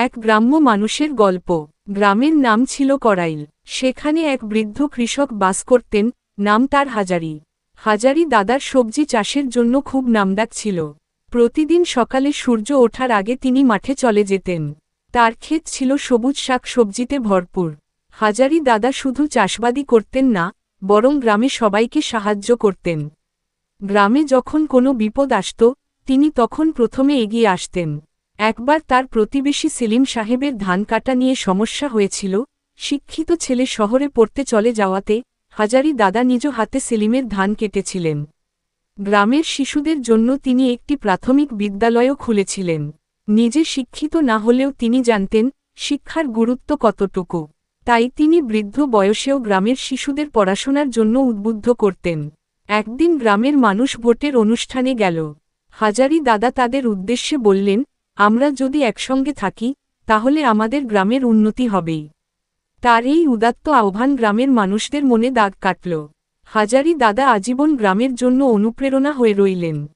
এক গ্রাম্য মানুষের গল্প। গ্রামের নাম ছিল করাইল। সেখানে এক বৃদ্ধ কৃষক বাস করতেন, নাম তার হাজারি। হাজারি দাদার সবজি চাষের জন্য খুব নামডাক ছিল। প্রতিদিন সকালে সূর্য ওঠার আগে তিনি মাঠে চলে যেতেন। তার ক্ষেত ছিল সবুজ শাক সবজিতে ভরপুর। হাজারি দাদা শুধু চাষবাদই করতেন না, বরং গ্রামে সবাইকে সাহায্য করতেন। গ্রামে যখন কোনো বিপদ আসত, তিনি তখন প্রথমে এগিয়ে আসতেন। একবার তার প্রতিবেশী সেলিম সাহেবের ধান কাটা নিয়ে সমস্যা হয়েছিল, শিক্ষিত ছেলে শহরে পড়তে চলে যাওয়াতে হাজারি দাদা নিজ হাতে সেলিমের ধান কেটেছিলেন। গ্রামের শিশুদের জন্য তিনি একটি প্রাথমিক বিদ্যালয়ও খুলেছিলেন। নিজে শিক্ষিত না হলেও তিনি জানতেন, শিক্ষার গুরুত্ব কতটুকু। তাই তিনি বৃদ্ধ বয়সেও গ্রামের শিশুদের পড়াশোনার জন্য উদ্বুদ্ধ করতেন। একদিন গ্রামের মানুষ ভোটের অনুষ্ঠানে গেল। হাজারি দাদা তাদের উদ্দেশ্যে বললেন আমরা যদি একসঙ্গে থাকি, তাহলে আমাদের গ্রামের উন্নতি হবেই। তার এই উদাত্ত আহ্বান গ্রামের মানুষদের মনে দাগ কাটল। হাজারি দাদা আজীবন গ্রামের জন্য অনুপ্রেরণা হয়ে রইলেন।